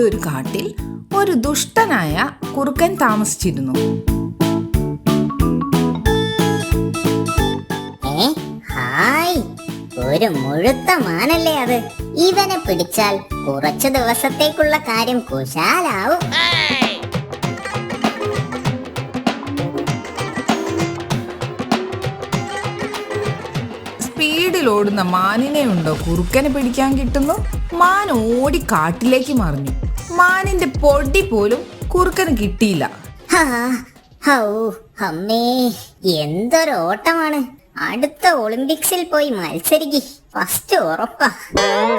പണ്ടൊരു കാട്ടിൽ ഒരു ദുഷ്ടനായ കുറുക്കൻ താമസിച്ചിരുന്നു. ഹായ്. ഒരു മുഴുത്ത മാനല്ലേ അത്. ഇവനെ പിടിച്ചാൽ കുറച്ചു ദിവസത്തേക്കുള്ള കാര്യം കുശാലാവും. സ്പീഡിൽ ഓടുന്ന മാനിനെ ഉണ്ടോ കുറുക്കനെ പിടിക്കാൻ കിട്ടുന്നു? മാൻ ഓടി കാട്ടിലേക്ക് മറിഞ്ഞു. മാനിന്റെ പൊടി പോലും കുറുക്കന് കിട്ടിയില്ല. അമ്മേ എന്തൊരു ഓട്ടമാണ് അടുത്ത ഒളിമ്പിക്സിൽ പോയി മത്സരിക്ക്. ഫസ്റ്റ് ഉറപ്പാ.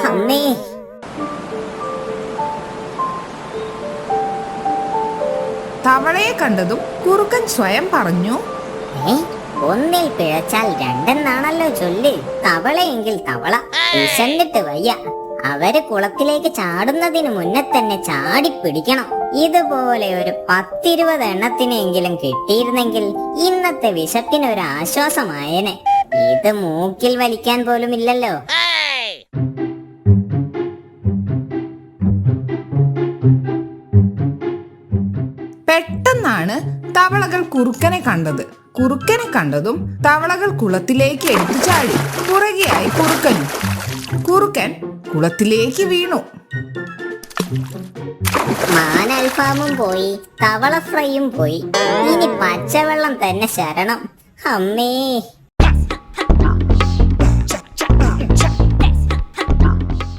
അമ്മേ. തവളയെ കണ്ടതും കുറുക്കൻ സ്വയം പറഞ്ഞു ഒന്നിൽ പിഴച്ചാൽ രണ്ടെന്നാണല്ലോ ചൊല്ല്. തവളയെങ്കിൽ തവള വിശന്നിട്ട് വയ്യ. അവർ കുളത്തിലേക്ക് ചാടുന്നതിന് മുന്നേ തന്നെ ചാടി പിടിക്കണം. ഇതുപോലെ ഒരു പത്തിരുപത് എണ്ണത്തിനെങ്കിലും കിട്ടിയിരുന്നെങ്കിൽ ഇന്നത്തെ വിശപ്പിന് ഒരു ആശ്വാസമായേനെ. ഇത് മൂക്കിൽ വലിക്കാൻ പോലും ഇല്ലല്ലോ പെട്ടെന്നാണ് തവളകൾ കുറുക്കനെ കണ്ടത്. കുറുക്കനെ കണ്ടതും തവളകൾ കുളത്തിലേക്ക് എടുത്തു ചാടി. പുറകെയായി കുറുക്കനും. കുറുക്കൻ കുളത്തിലേക്ക് വീണു. മാനൽഫാമും പോയി തവള ഫ്രൈയും പോയി. ഇനി പച്ചവെള്ളം തന്നെ ശരണം. അമ്മേ.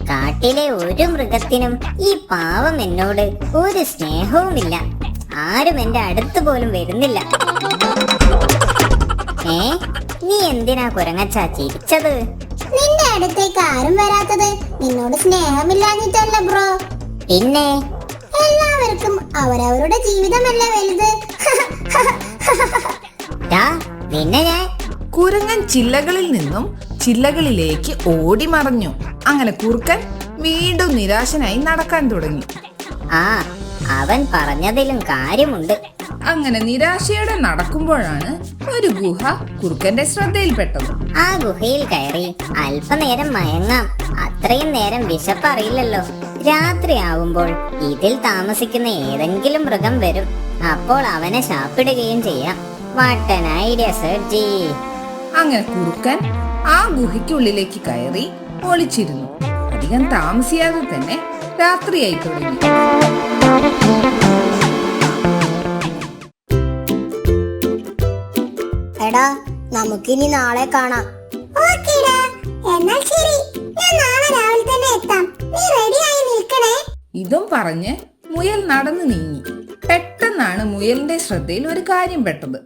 കാട്ടിലെ ഒരു മൃഗത്തിനും ഈ പാവം എന്നോട് ഒരു സ്നേഹവുമില്ല. ആരും എന്റെ അടുത്ത് പോലും വരുന്നില്ല. ഏ? നീ എന്തിനാ കുരങ്ങച്ചാ ചിരിച്ചത്? നിന്റെ അടുത്തേക്ക് ആരും വരാത്തത്? നിന്നോട് സ്നേഹമില്ലാഞ്ഞിട്ടല്ല ബ്രോ. പിന്നെ? എല്ലാവർക്കും അവരവരുടെ ജീവിതമല്ലേ വലുത്. ടാ നിന്നെ ഞാൻ? കുരങ്ങൻ ചില്ലകളിൽ നിന്നും ചില്ലകളിലേക്ക് ഓടി മറഞ്ഞു. അങ്ങനെ കുറുക്കൻ വീണ്ടും നിരാശനായി നടക്കാൻ തുടങ്ങി. ആ അവൻ പറഞ്ഞതിലും കാര്യമുണ്ട്. അങ്ങനെ നിരാശയോടെ നടക്കുമ്പോഴാണ് ഒരു ഗുഹ കുറുക്കന്റെ ശ്രദ്ധയിൽപ്പെട്ടത്. ആ ഗുഹയിൽ കയറി അല്പനേരം മയങ്ങാം. അത്രയും നേരം വിശപ്പറിയില്ലല്ലോ രാത്രിയാവുമ്പോൾ ഇതിൽ താമസിക്കുന്ന ഏതെങ്കിലും മൃഗം വരും. അപ്പോൾ അവനെ ശാപ്പിടുകയും ചെയ്യാം. വാട്ടൻ ഐഡിയ സർജി അങ്ങനെ കുറുക്കൻ ആ ഗുഹയ്ക്കുള്ളിലേക്ക് കയറി ഒളിച്ചിരുന്നു. അധികം താമസിയാതെ തന്നെ രാത്രിയായി തുടങ്ങി. നമുക്കിനി നാളെ കാണാം. ഓക്കേടാ എന്നാൽ ശരി. ഞാൻ നാളെ രാവിലെ തന്നെ എത്താം. നീ റെഡിയായി നിൽക്കണേ? ഇതും പറഞ്ഞ് മുയൽ നടന്നു നീങ്ങി. പെട്ടെന്നാണ് മുയലിന്റെ ശ്രദ്ധയിൽ ഒരു കാര്യം പെട്ടത്.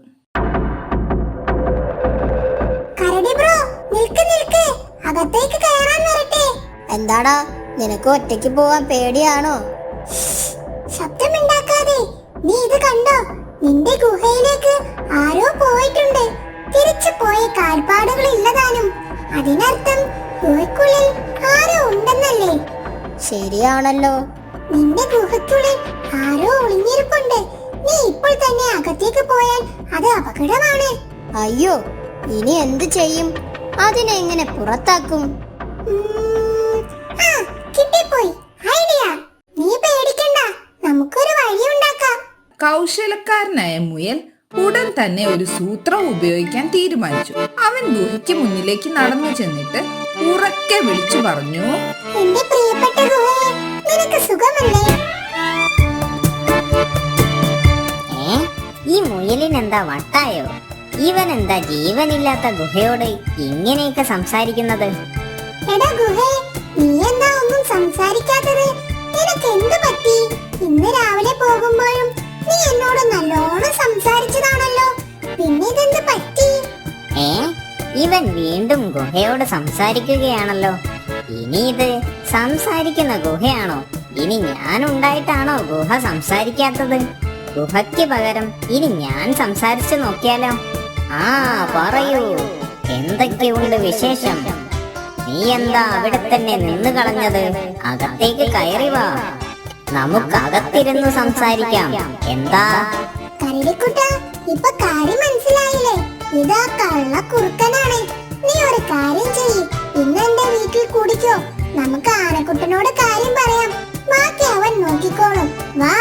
കരടി ബ്രോ നിൽക്ക് നിൽക്ക്. അകത്തേക്ക് കയറാൻ വരട്ടെ. എന്താടാ നിനക്ക് ഒറ്റയ്ക്ക് പോവാൻ പേടിയാണോ? ശബ്ദമുണ്ടാക്കാതെ നീ ഇത് കണ്ടോ? നിന്റെ ഗുഹയിലേക്ക് ആരോ പോയിട്ടുണ്ട്. തിരിച്ചു പോയ കാൽപ്പാടുകൾ ഇല്ലതാനും അതിനർത്ഥം ഗുഹയ്ക്കുള്ളിൽ ആരോ ഉണ്ടെന്നല്ലേ? ശരിയാണല്ലോ. നിന്റെ ഗുഹയ്ക്കുള്ളിൽ ആരോ ഒളിഞ്ഞിരിപ്പുണ്ട്. നീ ഇപ്പോൾ തന്നെ അകത്തേക്ക് പോയാൽ അത് അപകടമാണ്. അയ്യോ ഇനി എന്ത് ചെയ്യും? അതിനെ എങ്ങനെ പുറത്താക്കും? കിട്ടിപ്പോയി. ഐഡിയ. നീ പേടിക്കണ്ട. നമുക്കൊരു വഴി ഉണ്ടാക്കാം കൗശലക്കാരനായ മുയൽ ഉടൻ തന്നെ ഒരു സൂത്രം ഉപയോഗിക്കാൻ തീരുമാനിച്ചു. അവൻ ഗുഹയ്ക്ക് മുന്നിലേക്ക് നടന്നു ചെന്നിട്ട് ഉറക്കെ വിളിച്ചു പറഞ്ഞു എന്റെ പ്രിയപ്പെട്ട ഗുഹയെ നിനക്ക് സുഖമല്ലേ? ഈ മുയലിനെന്താ വട്ടായോ? ഇവൻ എന്താ ജീവനില്ലാത്ത ഗുഹയോട് ഇങ്ങനെയൊക്കെ സംസാരിക്കുന്നത്? എടാ ഗുഹേ നീ എന്താ ഒന്നും സംസാരിക്കാത്തത്? നിനക്ക് എന്ത് പറ്റി? ഇന്ന് രാവിലെ പോകുമ്പോഴും നീ എന്നോട് നല്ലോണം സംസാരിച്ചതാണല്ലോ. പിന്നെ ഇതെന്ത് പറ്റി? ഏ ഇവൻ വീണ്ടും ഗുഹയോട് സംസാരിക്കുകയാണല്ലോ. ഇനി ഇത് സംസാരിക്കുന്ന ഗുഹയാണോ? ഇനി ഞാൻ ഉണ്ടായിട്ടാണോ ഗുഹ സംസാരിക്കാത്തത്? ഗുഹയ്ക്ക് പകരം ഇനി ഞാൻ സംസാരിച്ചു നോക്കിയാലോ? ആ പറയൂ. എന്തൊക്കെയുണ്ട് വിശേഷം? നീ എന്താ അവിടെ തന്നെ നിന്ന് കളഞ്ഞത്? അകത്തേക്ക് കയറി വാ. നമുക്കകത്തിരുന്ന് സംസാരിക്കാം. എന്താ? മനസ്സിലായില്ലേ? നീ ഒരു കാര്യം വീട്ടിൽ കാര്യം പറയാം. വാ.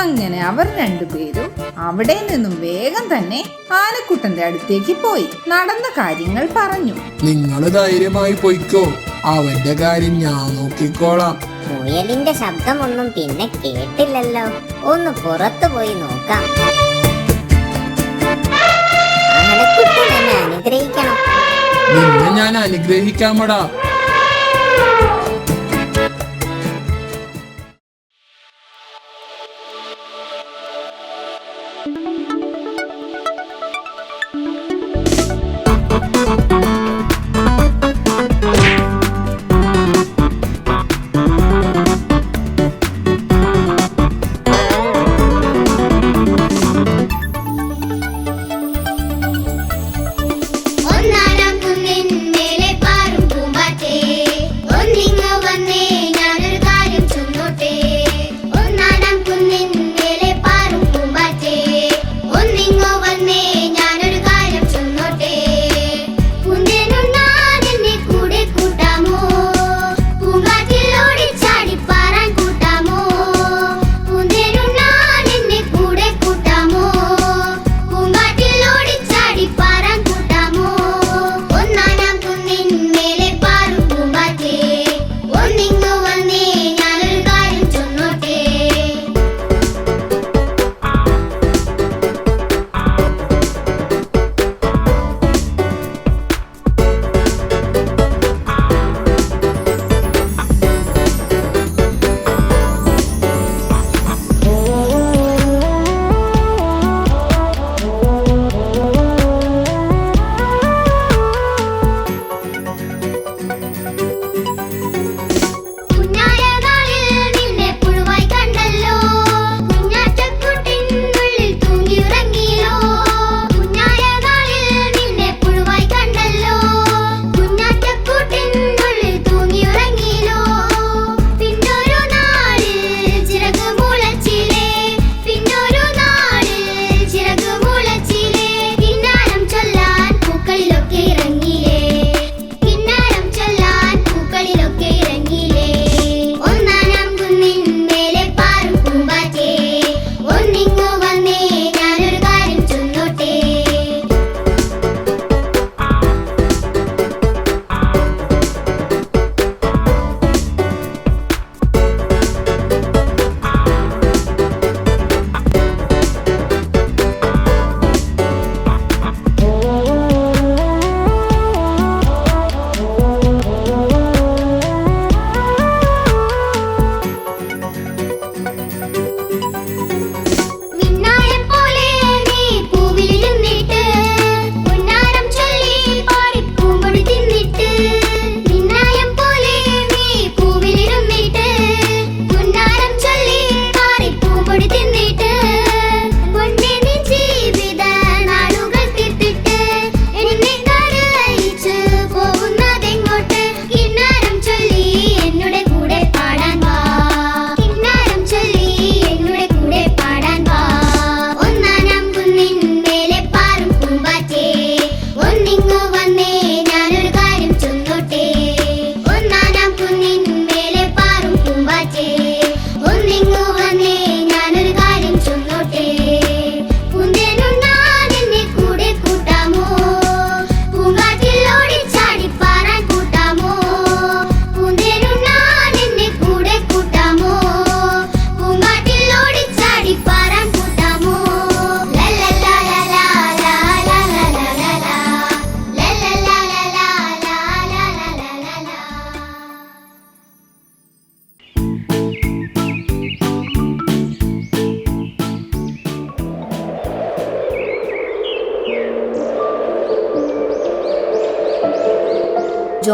അങ്ങനെ അവർ രണ്ടുപേരും അവിടെ നിന്നും വേഗം തന്നെ ആനക്കുട്ടന്റെ അടുത്തേക്ക് പോയി. നടന്ന കാര്യങ്ങൾ പറഞ്ഞു. നിങ്ങൾ ധൈര്യമായി പോയിക്കോ. അവന്റെ കാര്യം ഞാൻ നോക്കിക്കോളാം. മുയലിന്റെ ശബ്ദമൊന്നും പിന്നെ കേട്ടില്ലല്ലോ. ഒന്ന് പുറത്തു പോയി നോക്കാം. അനുഗ്രഹിക്കണം. നിന്നെ ഞാൻ അനുഗ്രഹിക്കാമടാ.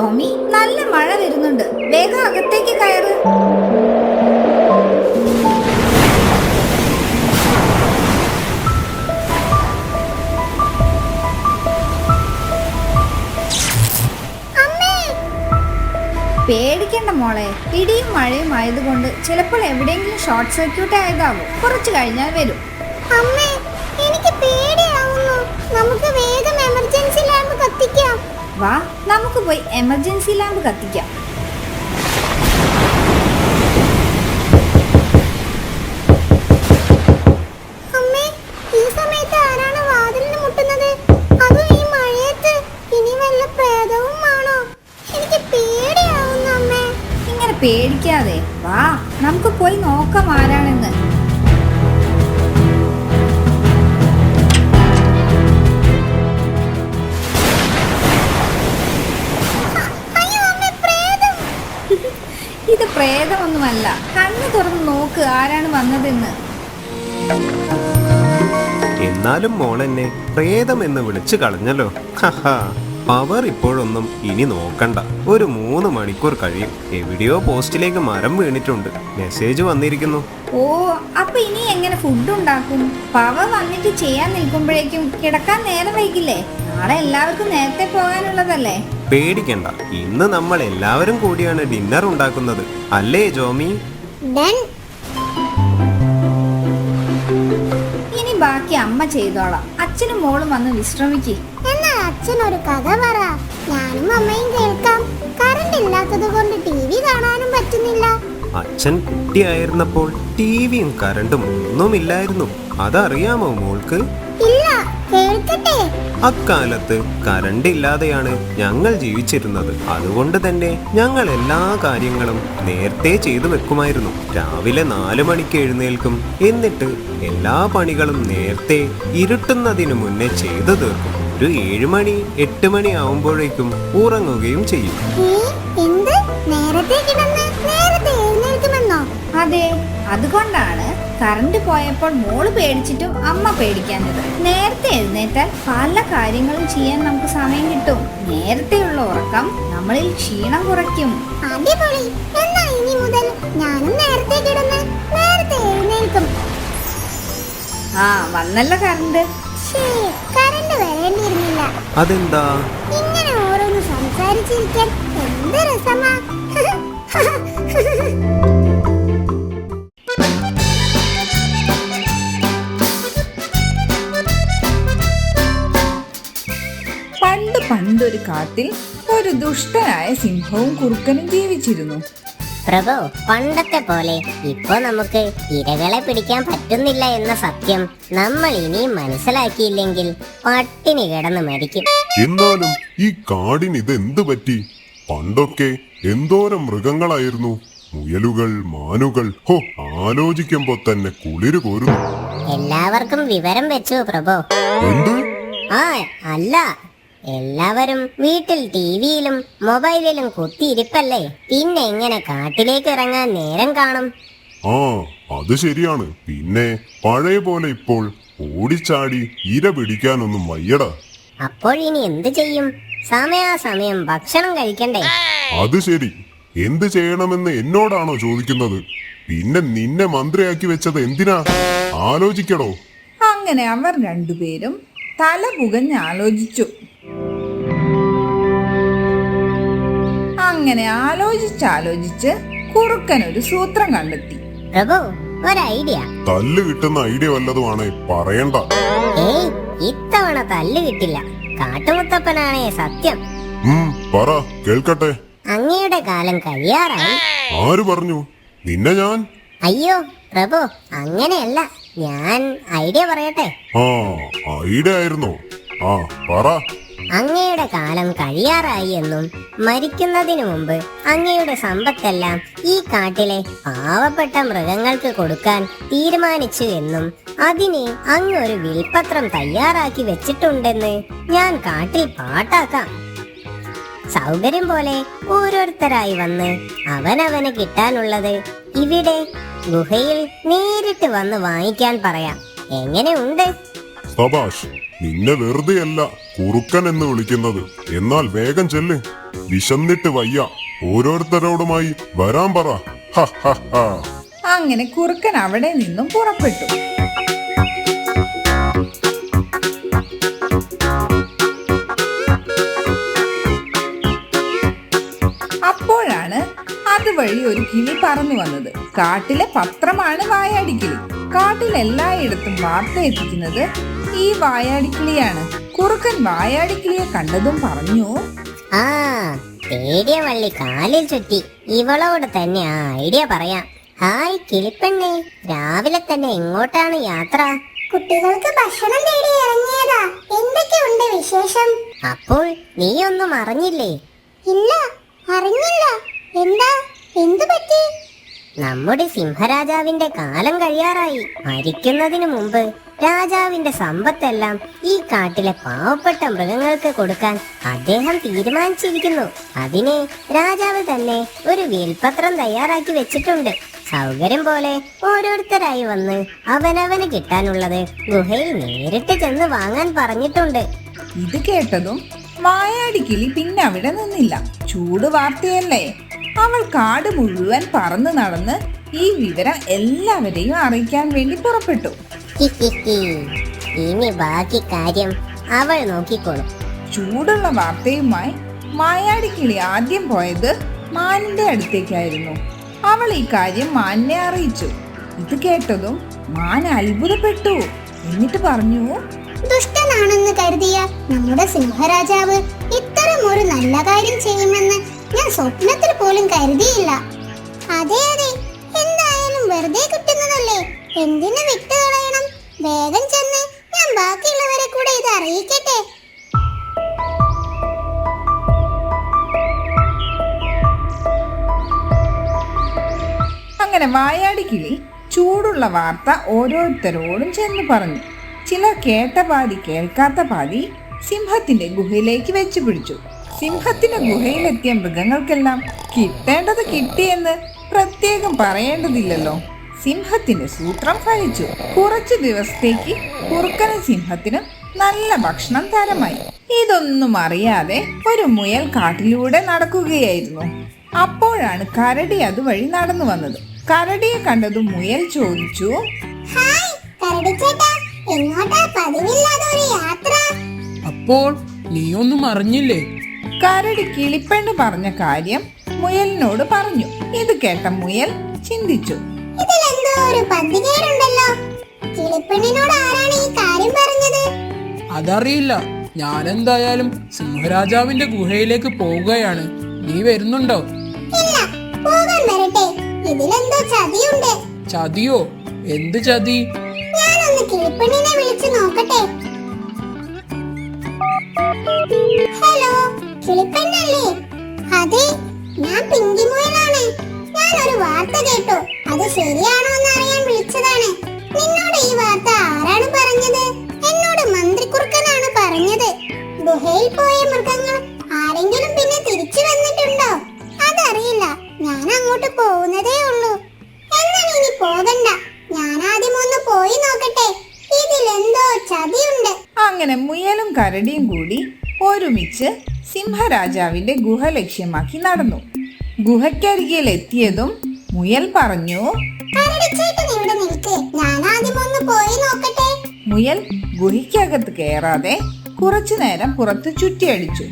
ടോമി നല്ല മഴ വരുന്നുണ്ട്. വേഗം അകത്തേക്ക് കയറ്. പേടിക്കണ്ട മോളെ. ഇടിയും മഴയും ആയതുകൊണ്ട് ചിലപ്പോൾ എവിടെയെങ്കിലും ഷോർട്ട് സർക്യൂട്ട് ആയതാവും. കുറച്ചു കഴിഞ്ഞാൽ വരും. അമ്മേ എനിക്ക് പേടിയാവുന്നു. നമുക്ക് വേ വാ നമുക്ക് പോയി എമർജൻസി ലാമ്പ് കത്തിക്കാം. പേടിക്കാതെ വാ നമുക്ക് പോയി നോക്കാം ആരാണെന്ന്. പ്രേതമൊന്നുമല്ല കണ്ണ് തുറന്ന് നോക്ക് ആരാണ് വന്നതെന്ന്. എന്നാലും മോളെന്നെ പ്രേതമെന്ന് വിളിച്ചു കളഞ്ഞല്ലോ. പവർ ഇപ്പോഴൊന്നും ഇനി നോക്കണ്ട. ഒരു മൂന്ന് മണിക്കൂർ കഴിയും. എവിടെയോ പോസ്റ്റിലേക്ക് മരം വീണിട്ടുണ്ട്. മെസ്സേജ് വന്നിരിക്കുന്നു. ഓ അപ്പൊ ഇനി എങ്ങനെ ഫുഡ് ഉണ്ടാക്കും? പവർ വന്നിട്ട് ചെയ്യാൻ നിൽക്കുമ്പോഴേക്കും കിടക്കാൻ നേരം വൈകില്ലേ? നാളെ എല്ലാവർക്കും നേരത്തെ പോകാനുള്ളതല്ലേ? പേടിക്കണ്ട. ഇന്ന് നമ്മൾ എല്ലാവരും കൂടിയാണ് ഡിന്നർ ഉണ്ടാക്കുന്നത്. അല്ലേ ജോമി? ഇനി ബാക്കി അമ്മ ചെയ്തോളാം. അച്ഛനും മോളും വന്ന് വിശ്രമിക്ക്. എന്നാൽ അച്ഛൻ ഒരു കഥ പറ. ഞാനും അമ്മയും കേൾക്കാം. കറണ്ട് ഇല്ലാത്തത് കൊണ്ട് ടി വി കാണാനും പറ്റുന്നില്ല. അച്ഛൻ കുട്ടിയായിരുന്നപ്പോൾ ടിവിയും കറണ്ടും ഒന്നുമില്ലായിരുന്നു. അതറിയാമോ മോൾക്ക്? ഇല്ല കേൾക്കട്ടെ. അക്കാലത്ത് കറണ്ട് ഇല്ലാതെയാണ് ഞങ്ങൾ ജീവിച്ചിരുന്നത്. അതുകൊണ്ട് തന്നെ ഞങ്ങൾ എല്ലാ കാര്യങ്ങളും നേരത്തെ ചെയ്തു വെക്കുമായിരുന്നു. രാവിലെ നാലു മണിക്ക് എഴുന്നേൽക്കും. എന്നിട്ട് എല്ലാ പണികളും നേരത്തെ ഇരുട്ടുന്നതിന് മുന്നേ ചെയ്തു തീർക്കും. ഒരു ഏഴുമണി എട്ട് മണി ആവുമ്പോഴേക്കും ഉറങ്ങുകയും ചെയ്യും. അതുകൊണ്ടാണ് കറണ്ട് പോയപ്പോൾ മോൾ പേടിച്ചിട്ടും അമ്മ പേടിക്കാഞ്ഞത്. നേരത്തെ എഴുന്നേറ്റാൽ പല കാര്യങ്ങളും ചെയ്യാൻ നമുക്ക് സമയം കിട്ടും. നേരത്തെയുള്ള ഉറക്കം നമ്മളിൽ ക്ഷീണം കുറയ്ക്കും. അടിപൊളി എന്നാ ഇനി മുതൽ ഞാനും നേരത്തെ കിടന്ന് നേരത്തെ എഴുന്നേൽക്കും. ആ വന്നല്ല കറണ്ട്. കറണ്ട് വരേണ്ടിയിരുന്നില്ല. അതെന്താ? ഇങ്ങനെ ഓരോന്ന് സംസാരിച്ചിരിക്കാൻ എന്ത് രസമാ. കാട്ടിൽ ഒരു ദുഷ്ടനായ സിംഹവും കുറുക്കനും ജീവിച്ചിരുന്നു. പ്രഭു പണ്ടത്തെ പോലെ ഇപ്പൊ നമുക്ക് ഇരകളെ പിടിക്കാൻ പറ്റുന്നില്ല എന്ന സത്യം നമ്മൾ ഇനിയും മനസ്സിലാക്കിയില്ലെങ്കിൽ പട്ടിണി കിടന്ന് മരിക്കും. എന്നാലും ഈ കാടിന് ഇത് എന്ത് പറ്റി? പണ്ടൊക്കെ എന്തോരം മൃഗങ്ങളായിരുന്നു. മുയലുകൾ മാനുകൾ ഹോ ആലോചിക്കുമ്പോ തന്നെ കുളിര് കോരുന്നു. എല്ലാവർക്കും വിവരം വെച്ചു പ്രഭു. എന്ത്? ആ അല്ല. എല്ലാവരും വീട്ടിൽ ടിവിയിലും മൊബൈലിലും കുത്തിയിരിപ്പല്ലേ? പിന്നെ എങ്ങനെ കാട്ടിലേക്ക് ഇറങ്ങാൻ നേരം കാണും. ആ അത് ശരിയാണ്. പിന്നെ പഴയ പോലെ ഇപ്പോൾ ഓടിച്ചാടി ഇര പിടിക്കാനൊന്നും വയ്യട. അപ്പോൾ ഇനി എന്ത് ചെയ്യും? സമയാസമയം ഭക്ഷണം കഴിക്കണ്ടേ? അത് ശരി. എന്ത് ചെയ്യണമെന്ന് എന്നോടാണോ ചോദിക്കുന്നത്? പിന്നെ നിന്നെ മന്ത്രിയാക്കി വെച്ചത് എന്തിനാ? ആലോചിക്കടോ. അങ്ങനെ അവർ രണ്ടുപേരും തല പുകഞ്ഞ് ആലോചിച്ചു. അങ്ങനെ ആലോചിച്ചാലോചിച്ച് കുറുക്കൻ ഒരു സൂത്രം കണ്ടെത്തി. പ്രഭു ഒരു ഐഡിയ തല്ല് കിട്ടുന്ന ഐഡിയ വല്ലതുമാണ് പറയണ്ട. ഏയ് ഇത്തവണ തല്ല് കിട്ടില്ല. കാട്ടുമുത്തപ്പനാണേ സത്യം. ഉം പറ കേൾക്കട്ടെ. അങ്ങയുടെ കാലം കഴിയാറായി. ആര് പറഞ്ഞു? നിന്നെ ഞാൻ? അയ്യോ പ്രഭു അങ്ങനെയല്ല. ഞാൻ ഐഡിയ പറയട്ടെ. ആ ഐഡിയ ആയിരുന്നോ? ആ പറ. അങ്ങയുടെ കാലം കഴിയാറായി എന്നും മരിക്കുന്നതിനു മുമ്പ് അങ്ങയുടെ സമ്പത്തെല്ലാം ഈ കാട്ടിലെ പാവപ്പെട്ട മൃഗങ്ങൾക്ക് കൊടുക്കാൻ തീരുമാനിച്ചു എന്നും അതിന് അങ്ങ് ഒരു വിൽപത്രം തയ്യാറാക്കി വെച്ചിട്ടുണ്ടെന്ന് ഞാൻ കാട്ടിൽ പാട്ടാക്കാം. സൗകര്യം പോലെ ഓരോരുത്തരായി വന്ന് അവനവന് കിട്ടാനുള്ളത് ഇവിടെ ഗുഹയിൽ നേരിട്ട് വന്ന് വാങ്ങിക്കാൻ പറയാം. എങ്ങനെയുണ്ട് സബാഷ് നിന്നെ വെറുതെയല്ല കുറുക്കൻ എന്ന് വിളിക്കുന്നത്. എന്നാൽ വേഗം ചെല്ല്. വിശന്നിട്ട് വയ്യ. ഓരോരുത്തരോടുമായി വരാൻ പറ. അങ്ങനെ കുറുക്കൻ അവിടെ നിന്നും പുറപ്പെട്ടു. അപ്പോഴാണ് അതുവഴി ഒരു കിളി പറന്നു വന്നത്. കാട്ടിലെ പത്രമാണ് വായാടിക്കിളി കാട്ടിൽ എല്ലായിടത്തും വാർത്ത എത്തിക്കുന്നത് ഈ വായാടിക്കിളിയാണ്. കുറുക്കൻ വായാടിക്കിളിയെ കണ്ടതും പറഞ്ഞു ആ തേടിയ വള്ളി കാലിൽ ചുറ്റി. ഇവളോട് തന്നെ ആ ഐഡിയ പറയാം. ഹായ് കിളിപ്പെണ്ണേ രാവിലെ തന്നെ എങ്ങോട്ടാണ് യാത്ര? കുട്ടികൾക്ക് ഭക്ഷണം തേടി ഇറങ്ങിയതാ. എന്തൊക്കെയുണ്ട് വിശേഷം? അപ്പോൾ നീ ഒന്നും അറിഞ്ഞില്ലേ? ഇല്ല അറിഞ്ഞില്ല. എന്താ എന്തു പറ്റി? നമ്മുടെ സിംഹരാജാവിന്റെ കാലം കഴിയാറായി. മരിക്കുന്നതിന് മുമ്പ് രാജാവിന്റെ സമ്പത്തെല്ലാം ഈ കാട്ടിലെ പാവപ്പെട്ട മൃഗങ്ങൾക്ക് കൊടുക്കാൻ അദ്ദേഹം തീരുമാനിച്ചിരിക്കുന്നു. അതിന് രാജാവ് തന്നെ ഒരു വിൽപത്രം തയ്യാറാക്കി വെച്ചിട്ടുണ്ട്. സൗകര്യം പോലെ ഓരോരുത്തരായി വന്ന് അവനവന് കിട്ടാനുള്ളത് ഗുഹയിൽ നേരിട്ട് ചെന്ന് വാങ്ങാൻ പറഞ്ഞിട്ടുണ്ട്. ഇത് കേട്ടതും വായാടി കിളി പിന്നെ അവിടെ നിന്നില്ല. ചൂട് വാർത്തയല്ലേ? അവൾ കാട് മുഴുവൻ പറന്നു നടന്ന് ഈ വിവരം എല്ലാവരെയും അറിയിക്കാൻ വേണ്ടി പുറപ്പെട്ടു. ഇനി ബാക്കി കാര്യം അവൾ നോക്കിക്കോളും. ചൂടുള്ള വാർത്തയുമായി മായാടിക്കിളി ആദ്യം പോയത് മാനിന്റെ അടുത്തേക്കായിരുന്നു. അവൾ ഈ കാര്യം മാനിനെ അറിയിച്ചു. ഇത് കേട്ടതും മാൻ അത്ഭുതപ്പെട്ടു. എന്നിട്ട് പറഞ്ഞു ദുഷ്ടനാണെന്ന് കരുതിയ നമ്മുടെ സിംഹരാജാവ് ഇത്തരം ഒരു നല്ല കാര്യം ചെയ്യുമെന്ന് ഞാൻ സ്വപ്നത്തിൽ പോലും കരുതിയില്ല. അതെ അതെ. എന്തായാലും വെറുതെ കിട്ടുന്നതല്ലേ? എന്തിനു വിട്ടുകളയണം വേഗം ചെന്ന് ഞാൻ ബാക്കിയുള്ളവരെ കൂടെ ഇത് അറിയിക്കട്ടെ. അങ്ങനെ വായാടി കിളി ചൂടുള്ള വാർത്ത ഓരോരുത്തരോടും ചെന്ന് പറഞ്ഞു. ചിലർ കേട്ട പാതി കേൾക്കാത്ത പാതി സിംഹത്തിന്റെ ഗുഹയിലേക്ക് വെച്ചു പിടിച്ചു. സിംഹത്തിന്റെ ഗുഹയിലെത്തിയ മൃഗങ്ങൾക്കെല്ലാം കിട്ടേണ്ടത് കിട്ടിയെന്ന് പ്രത്യേകം പറയേണ്ടതില്ലല്ലോ. സിംഹത്തിന്റെ സൂത്രം ഫലിച്ചു കുറച്ചു ദിവസത്തേക്ക് കുറുക്കന് സിംഹത്തിനും നല്ല ഭക്ഷണം തരമായി. ഇതൊന്നും അറിയാതെ ഒരു മുയൽ കാട്ടിലൂടെ നടക്കുകയായിരുന്നു. അപ്പോഴാണ് കരടി അതുവഴി നടന്നു വന്നത്. കരടിയെ കണ്ടതും മുയൽ ചോദിച്ചു ഹായ് നീ എങ്ങോട്ടാ പതിവില്ലാതെ യാത്ര? അപ്പോൾ നീയൊന്നും അറിഞ്ഞില്ലേ? കരടി കിളിപ്പെണ്ണ് പറഞ്ഞ കാര്യം മുയലിനോട് പറഞ്ഞു. ഇത് കേട്ട മുയൽ ചിന്തിച്ചു ഒരു പത്തികേടുണ്ടല്ലോ കിളിപ്പെണ്ണിനോട് ആരാണ് ഈ കാര്യം പറഞ്ഞത്? അതറിയില്ല. ഞാൻ എന്തായാലും സിംഹരാജാവിന്റെ ഗുഹയിലേക്ക് പോവുകയാണ്. നീ വരുന്നുണ്ടോ? ഇല്ല പോകാൻ വരട്ടെ. ഇതിലെന്തോ ചതിയുണ്ട്. ചതിയോ? എന്ത് ചതി? ഞാനൊന്ന് കിളിപ്പെണ്ണിനെ വിളിച്ചു നോക്കട്ടെ. ഹലോ കിളിപ്പെണ്ണല്ലേ? അതെ ഞാൻ പിങ്കി മുയലാണ് ഞാൻ ഒരു വാർത്ത കേട്ടു. അത് ശരിയാണോ എന്ന് അറിയാൻ വിളിച്ചതാണ്. നിന്നോട് ഈ വാർത്ത ആരാണ് പറഞ്ഞത്? എന്നോട് മന്ത്രിക്കുറുക്കനാണ് പറഞ്ഞത്. ഗുഹയിൽ പോയ മൃഗങ്ങൾ ആരെങ്കിലും പിന്നെ തിരിച്ചു വന്നിട്ടുണ്ടോ? അതറിയില്ല. ഞാൻ അങ്ങോട്ട് പോകുന്നതേ ഉള്ളൂ. എന്നാൽ ഇനി പോകണ്ട. ഞാൻ ആദ്യം ഒന്ന് പോയി നോക്കട്ടെ. ഇതിലെന്തോ ചതിയുണ്ട്. അങ്ങനെ മുയലും കരടിയും കൂടി ഒരുമിച്ച് സിംഹരാജാവിന്റെ ഗുഹ ലക്ഷ്യമാക്കി നടന്നു. ഗുഹയ്ക്കരികിൽ എത്തിയതും മുയൽ പറഞ്ഞു കരടിച്ചേട്ടൻ ഇവിടെ നിൽക്ക്. ഞാൻ ആദ്യം ഒന്ന് പോയി നോക്കട്ടെ. മുയൽ ഗുഹയ്ക്കകത്ത് കയറാതെ കുറച്ചു നേരം പുറത്ത് ചുറ്റിയടിച്ചു.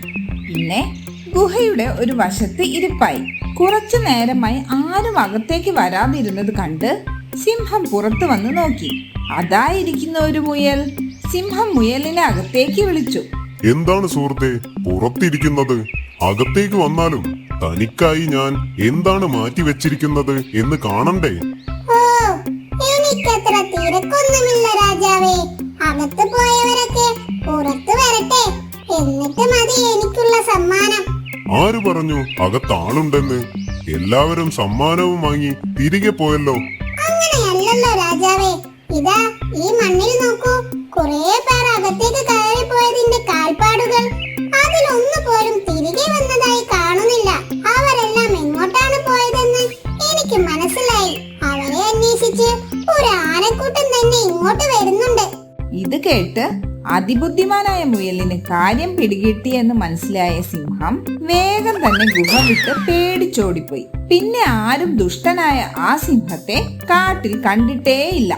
പിന്നെ ഗുഹയുടെ ഒരു വശത്ത് ഇരിപ്പായി. കുറച്ചു നേരമായി ആരും അകത്തേക്ക് വരാതിരുന്നത് കണ്ട് സിംഹം പുറത്തു വന്ന് നോക്കി. അതായിരിക്കുന്ന ഒരു മുയൽ. സിംഹം മുയലിനെ അകത്തേക്ക് വിളിച്ചു. എന്താണ് സുഹൃത്തെ? പുറത്തിരിക്കുന്നത്. അകത്തേക്ക് വന്നാലും തനിക്കായി ഞാൻ എന്താണ് മാറ്റി വെച്ചിരിക്കുന്നത് എന്ന് കാണണ്ടേ? ഓ എനിക്കത്ര തിരക്കൊന്നുമില്ല രാജാവേ. അകത്ത് പോയവരൊക്കെ പുറത്ത് വരട്ടെ. എന്നിട്ട് മതി എനിക്കുള്ള സമ്മാനം. ആര് പറഞ്ഞു അകത്താളുണ്ടെന്ന്? എല്ലാവരും സമ്മാനവും വാങ്ങി തിരികെ പോയല്ലോ. അങ്ങനെയല്ലല്ലോ രാജാവേ. ഇതാ ഈ മണ്ണിൽ നോക്കൂ. കുറേ പേർ അകത്തേക്ക് കയറി പോയതിന്റെ കാൽപ്പാടുകൾ. അതിലൊന്നു പോലും കേട്ട് അതിബുദ്ധിമാനായ മുയലിന് കാര്യം പിടികിട്ടിയെന്ന് മനസ്സിലായ സിംഹം വേഗം തന്നെ ഗുഹ വിട്ട് പേടിച്ചോടിപ്പോയി. പിന്നെ ആരും ദുഷ്ടനായ ആ സിംഹത്തെ കാട്ടിൽ കണ്ടിട്ടേയില്ല.